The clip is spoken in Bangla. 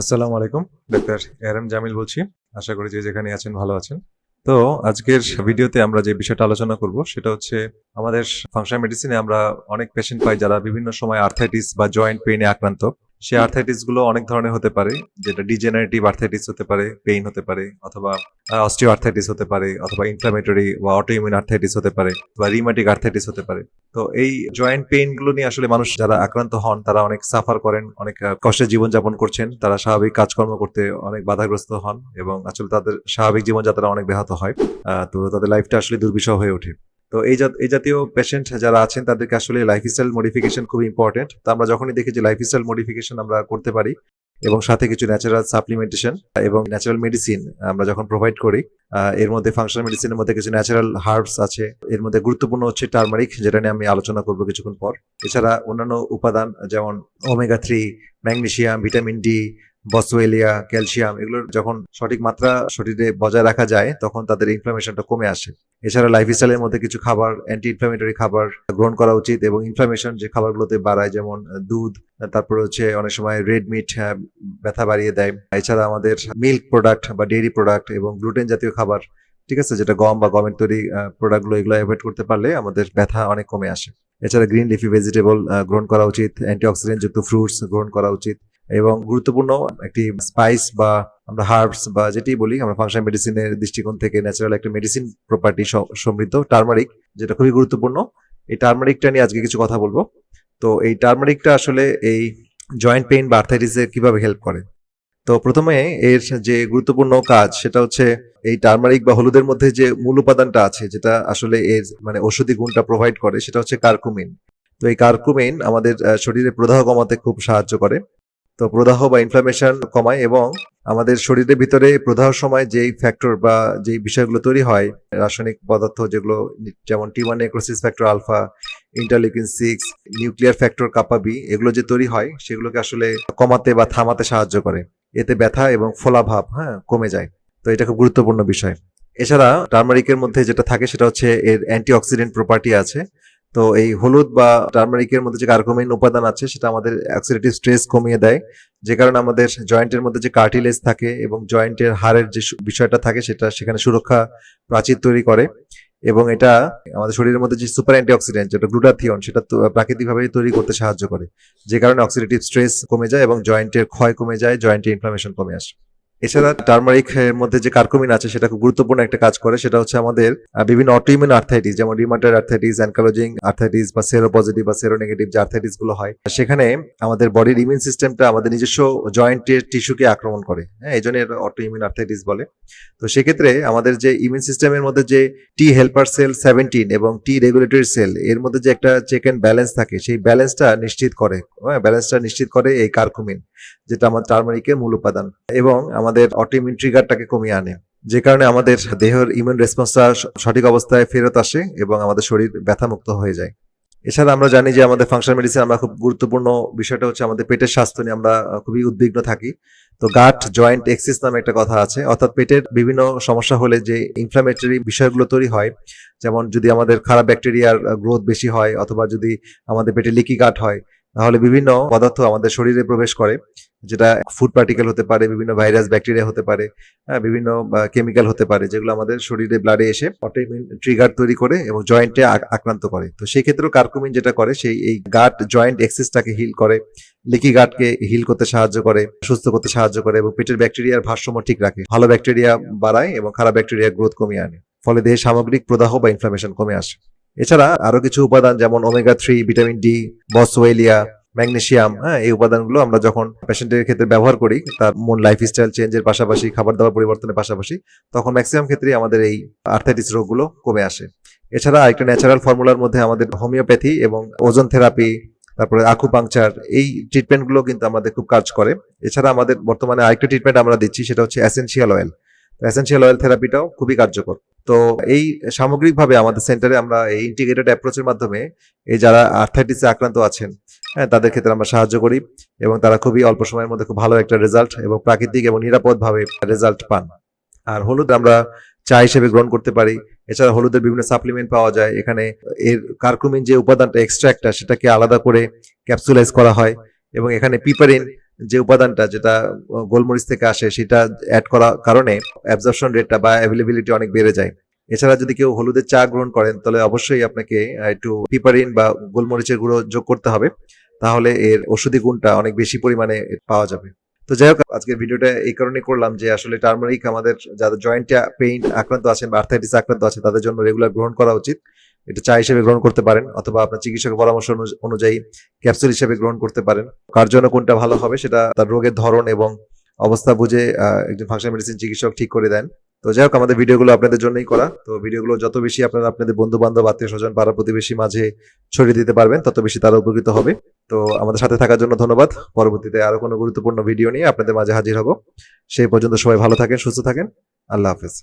আসসালামু আলাইকুম, ডাক্তার এরএম জামিল বলছি। আশা করি যে যেখানে আছেন ভালো আছেন। তো আজকের ভিডিওতে আমরা যে বিষয়টা আলোচনা করব, সেটা হচ্ছে আমাদের ফাংশন মেডিসিনে আমরা অনেক পেশেন্ট পাই যারা বিভিন্ন সময় আর্থাইটিস বা জয়েন্ট পেইনে আক্রান্ত। সেই আর্থাইটিসগুলো অনেক ধরনের হতে পারে, যেটা ডিজেনারেটিভ আর্থাইটিস হতে পারে পেইন হতে পারে, অথবা অস্টিও আর্থাইটিস হতে পারে, অথবা ইনফ্লামেটরি বা অটোইমিউন আর্থাইটিস হতে পারে, বা রিমাটিক আর্থাইটিস হতে পারে। তো এই জয়েন্ট পেইনগুলো নিয়ে আসলে মানুষ যারা আক্রান্ত হন, তারা অনেক সাফার করেন, অনেক কষ্টে জীবনযাপন করছেন, তারা স্বাভাবিক কাজকর্ম করতে অনেক বাধাগ্রস্ত হন এবং আসলে তাদের স্বাভাবিক জীবনযাত্রা অনেক ব্যাহত হয়। তো তাদের লাইফটা আসলে দুর্বিষহ হয়ে ওঠে। তো এই এই জাতীয় পেশেন্ট যারা আছেন, তাদেরকে আসলে লাইফস্টাইল মডিফিকেশন খুব ইম্পর্টেন্ট তো আমরা যখনই দেখি যে লাইফস্টাইল মডিফিকেশন আমরা করতে পারি এবং সাথে কিছু ন্যাচারাল সাপ্লিমেন্টেশন এবং ন্যাচারাল মেডিসিন আমরা যখন প্রোভাইড করি এর মধ্যে ফাংশনাল মেডিসিনের মধ্যে কিছু ন্যাচারাল হার্বস আছে। এর মধ্যে গুরুত্বপূর্ণ হচ্ছে টার্মারিক যেটা নিয়ে আমি আলোচনা করব কিছুক্ষণ পর। এছাড়া অন্যান্য উপাদান যেমন omega three magnesium vitamin D boswellia calcium এগুলোর যখন সঠিক মাত্রা শরীরে বজায় রাখা যায়, তখন তাদের ইনফ্লামেশনটা কমে আসে। এছাড়া লাইফস্টাইলের মধ্যে কিছু খাবার অ্যান্টি ইনফ্লামেটরি খাবার গ্রহণ করা উচিত এবং ইনফ্লামেশন যে খাবারগুলোতে বাড়ায়, যেমন দুধ, তারপরে হচ্ছে অনেক সময় রেড মিট ব্যথা বাড়িয়ে দেয়। এছাড়া আমাদের মিল্ক প্রোডাক্ট বা ডেয়ারি প্রোডাক্ট এবং গ্লুটেন জাতীয় খাবার, ঠিক আছে, যেটা গম বা গমের তৈরি প্রোডাক্টগুলো এগুলো অ্যাভয়েড করতে পারলে আমাদের ব্যথা অনেক কমে আসে। এছাড়া গ্রিন লিফি ভেজিটেবল গ্রহণ করা উচিত অ্যান্টিঅক্সিডেন্ট যুক্ত ফ্রুটস গ্রহণ করা উচিত এবং গুরুত্বপূর্ণ একটি স্পাইস বা আমরা হার্বস বা যেটি বলি, আমরা ফাংশন মেডিসিনের দৃষ্টিকোণ থেকে ন্যাচারাল একটা মেডিসিন প্রপার্টি সমৃদ্ধ টার্মারিক যেটা খুবই গুরুত্বপূর্ণ। এই টার্মারিকটা নিয়ে আজকে কিছু কথা বলব। তো এই টার্মারিকটা আসলে এই জয়েন্ট পেইন বা আর্থাইটিসে কীভাবে হেল্প করে? তো প্রথমে এর যে গুরুত্বপূর্ণ কাজ, সেটা হচ্ছে এই টার্মারিক বা হলুদের মধ্যে যে মূল উপাদানটা আছে, যেটা আসলে এর মানে ঔষধি গুণটা প্রোভাইড করে, সেটা হচ্ছে কার্কুমিন তো এই কার্কুমিন আমাদের শরীরে প্রদাহ কমাতে খুব সাহায্য করে। তো প্রদাহ বা ইনফ্লামেশন কমায় এবং আমাদের শরীরের ভিতরে প্রদাহ সময় যেই ফ্যাক্টর বা যেই বিষয়গুলো তৈরি হয়, রাসায়নিক পদার্থ যেগুলো, যেমন T one necrosis factor alpha interleukin six nuclear factor kappa B এগুলো যে তৈরি হয়, সেগুলোকে আসলে কমাতে বা থামাতে সাহায্য করে। এতে ব্যথা এবং ফোলাভাব হ্যাঁ কমে যায়। তো এটা খুব গুরুত্বপূর্ণ বিষয়। এছাড়া টার্মারিকের মধ্যে যেটা থাকে, সেটা হচ্ছে এর অ্যান্টিঅক্সিডেন্ট প্রপার্টি আছে। তো এই হলুদ বা টার্মারিকের মধ্যে যে কার্কোমিন উপাদান আছে, সেটা আমাদের অক্সিডেটিভ স্ট্রেস কমিয়ে দেয়। যে কারণে আমাদের জয়েন্টের মধ্যে যে কার্টিলেজ থাকে এবং জয়েন্টের হাড়ের যে বিষয়টা থাকে, সেটা সেখানে সুরক্ষা প্রাচীর তৈরি করে এবং এটা আমাদের শরীরের মধ্যে যে সুপার অ্যান্টিঅক্সিডেন্ট যেটা গ্লুটাথিয়ন সেটা প্রাকৃতিকভাবে তৈরি করতে সাহায্য করে। যে কারণে অক্সিডেটিভ স্ট্রেস কমে যায় এবং জয়েন্টের ক্ষয় কমে যায় জয়েন্টের ইনফ্লামেশন কমে আসে। এছাড়া টার্মারিক এর মধ্যে যে কার্কুমিন আছে, সেটা খুব গুরুত্বপূর্ণ একটা কাজ করে। সেটা হচ্ছে আমাদের বিভিন্ন অটোইমিউন আর্থাইটিস যেমন রিমাটার আর্থাইটিস অ্যানকালোজিং আর্থাইটিস বা সেরো পজিটিভ বা সেরো নেগেটিভ যে আর্থাইটিসগুলো হয়, সেখানে আমাদের বডির ইমিউন সিস্টেমটা আমাদের নিজস্ব জয়েন্টের টিস্যুকে আক্রমণ করে। হ্যাঁ এই জন্য অটোইমিউন আর্থাইটিস বলে। তো সেক্ষেত্রে আমাদের যে ইমিউন সিস্টেমের মধ্যে যে টি হেল্পার সেল সেভেন্টিন এবং টি রেগুলেটরি সেল এর মধ্যে যে একটা চেক অ্যান্ড ব্যালেন্স থাকে, সেই ব্যালেন্সটা নিশ্চিত করে। হ্যাঁ ব্যালেন্সটা নিশ্চিত করে এই কার্কুমিন, যেটা আমার টার্মারিকের মূল উপাদান। এবং আমাদের অটোইমিউন ট্রিগারটাকে কমিয়ে আনে। যে কারণে আমাদের দেহের ইমিউন রেসপন্সটা সঠিক অবস্থায় ফেরত আসে এবং আমাদের শরীর ব্যথামুক্ত হয়ে যায়। এছাড়া আমরা জানি যে আমাদের ফাংশন মেডিসিন আমরা খুব গুরুত্বপূর্ণ বিষয়টা হচ্ছে আমাদের পেটের স্বাস্থ্য নিয়ে আমরা খুবই উদ্বিগ্ন থাকি। তো গাট জয়েন্ট এক্সিস নামে একটা কথা আছে। অর্থাৎ পেটের বিভিন্ন সমস্যা হলে যে ইনফ্লামেটরি বিষয়গুলো তৈরি হয়, যেমন যদি আমাদের খারাপ ব্যাকটেরিয়ার গ্রোথ বেশি হয় অথবা যদি আমাদের পেটে লিকি গাট হয় তাহলে বিভিন্ন পদার্থ আমাদের শরীরে প্রবেশ করে যেটা ফুড পার্টিকেল হতে পারে বিভিন্ন ভাইরাস ব্যাকটেরিয়া হতে পারে হ্যাঁ, বিভিন্ন কেমিক্যাল হতে পারে যেগুলো আমাদের শরীরে ব্লাডে এসে অটোইমিউন ট্রিগার তৈরি করে এবং জয়েন্টে আক্রান্ত করে। তো সেই ক্ষেত্রেও কার্কুমিন যেটা করে সেই এই গাট জয়েন্ট এক্সিসটাকে হিল করে লিকি গাটকে হিল করতে সাহায্য করে সুস্থ করতে সাহায্য করে এবং পেটের ব্যাকটেরিয়ার ভারসাম্য ঠিক রাখে। ভালো ব্যাকটেরিয়া বাড়ায় এবং খারাপ ব্যাকটেরিয়া গ্রোথ কমিয়ে আনে। ফলে দেহের সামগ্রিক প্রদাহ বা ইনফ্লামেশন কমে আসে। এছাড়া আরও কিছু উপাদান, যেমন omega three vitamin D boswellia magnesium হ্যাঁ এই উপাদানগুলো আমরা যখন পেশেন্টের ক্ষেত্রে ব্যবহার করি, তার মন লাইফস্টাইল চেঞ্জের পাশাপাশি, খাবার দাবার পরিবর্তনের পাশাপাশি, তখন ম্যাক্সিমাম ক্ষেত্রেই আমাদের এই আর্থাইটিস রোগগুলো কমে আসে। এছাড়া আরেকটা ন্যাচারাল ফর্মুলার মধ্যে আমাদের হোমিওপ্যাথি এবং ওজন থেরাপি তারপরে আকুপাংচার এই ট্রিটমেন্টগুলো কিন্তু আমাদের খুব কাজ করে। এছাড়া আমাদের বর্তমানে আরেকটা ট্রিটমেন্ট আমরা দিচ্ছি, সেটা হচ্ছে অ্যাসেন্সিয়াল অয়েল অ্যাসেন্সিয়াল অয়েল থেরাপিটাও খুবই কার্যকর। তো এই সামগ্রিকভাবে আমাদের সেন্টারে আমরা এই ইন্টিগ্রেটেড অ্যাপ্রোচের মাধ্যমে এই যারা আর্থাইটিসে আক্রান্ত আছেন হ্যাঁ তাদের ক্ষেত্রে আমরা সাহায্য করি এবং তারা খুবই অল্প সময়ের মধ্যে খুব ভালো একটা রেজাল্ট এবং প্রাকৃতিক এবং নিরাপদভাবে রেজাল্ট পান। আর হলুদ আমরা চা হিসেবে গ্রহণ করতে পারি। এছাড়া হলুদের বিভিন্ন সাপ্লিমেন্ট পাওয়া যায়। এখানে এর কার্কুমিন যে উপাদানটা এক্সট্রাক্টটা সেটাকে আলাদা করে ক্যাপসুলাইজ করা হয় এবং এখানে পিপারিন যে উপাদানটা যেটা গোলমরিচ থেকে আসে সেটা অ্যাড করার কারণে অ্যাবজর্পশন রেটটা বা অ্যাভেলেবিলিটি অনেক বেড়ে যায়। এছাড়া যদি কেউ হলুদের চা গ্রহণ করেন, তাহলে অবশ্যই আপনাকে একটু পিপারিন বা গোলমরিচের গুঁড়ো যোগ করতে হবে। তাহলে এর ওষুধি গুণটা অনেক বেশি পরিমাণে পাওয়া যাবে। তো যাই হোক, আজকের ভিডিওটা এই কারণে করলাম যে আসলে টার্মারিক আমাদের যাদের জয়েন্টে পেইন আক্রান্ত আছেন বা আর্থাইটিস আক্রান্ত আছে, তাদের জন্য রেগুলার গ্রহণ করা উচিত। এটা চা হিসেবে গ্রহণ করতে পারেন অথবা আপনার চিকিৎসকের পরামর্শ অনুযায়ী ক্যাপসুল হিসেবে গ্রহণ করতে পারেন। কার জন্য কোনটা ভালো হবে সেটা তার রোগের ধরন এবং অবস্থা বুঝে একজন ফাংশন মেডিসিন চিকিৎসক ঠিক করে দেন। তো যাই হোক, আমাদের ভিডিওগুলো আপনাদের জন্যই করা। তো ভিডিওগুলো যত বেশি আপনারা আপনাদের বন্ধু বান্ধব আত্মীয় স্বজন পাড়া প্রতিবেশী মাঝে ছড়িয়ে দিতে পারবেন, তত বেশি তারা উপকৃত হবে। তো আমাদের সাথে থাকার জন্য ধন্যবাদ। পরবর্তীতে আরও কোনো গুরুত্বপূর্ণ ভিডিও নিয়ে আপনাদের মাঝে হাজির হব। সেই পর্যন্ত সবাই ভালো থাকেন, সুস্থ থাকেন। আল্লাহ হাফেজ।